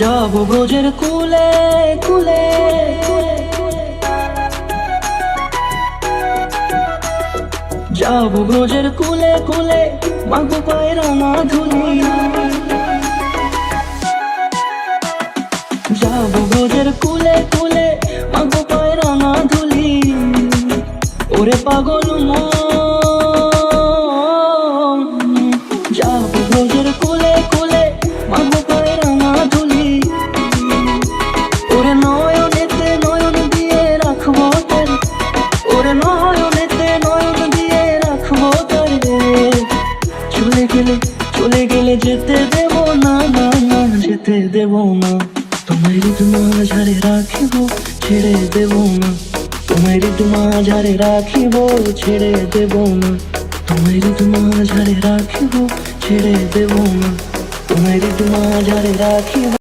যাব ব্রজের কুলে কুলে যাব ব্রজের কুলে কুলে, মাগো পায়ের ধুলি যাব ব্রজের কুলে কুলে, মাগো পায়ের ধুলি ওরে পাগল মন। যাব ব্রজের কুলে কুলে, মাগো চলে গেলে যেতে দেব না না না, যেতে দেব না। তোমায় ঋতু মাঝারে রাখিব, ছেড়ে দেব না। তোমায় ঋতু মাঝারে রাখিব, ছেড়ে দেব না। তোমায় ঋতু মাঝারে রাখিব, ছেড়ে দেব না। তোমায় ঋতু মাঝারে রাখিব।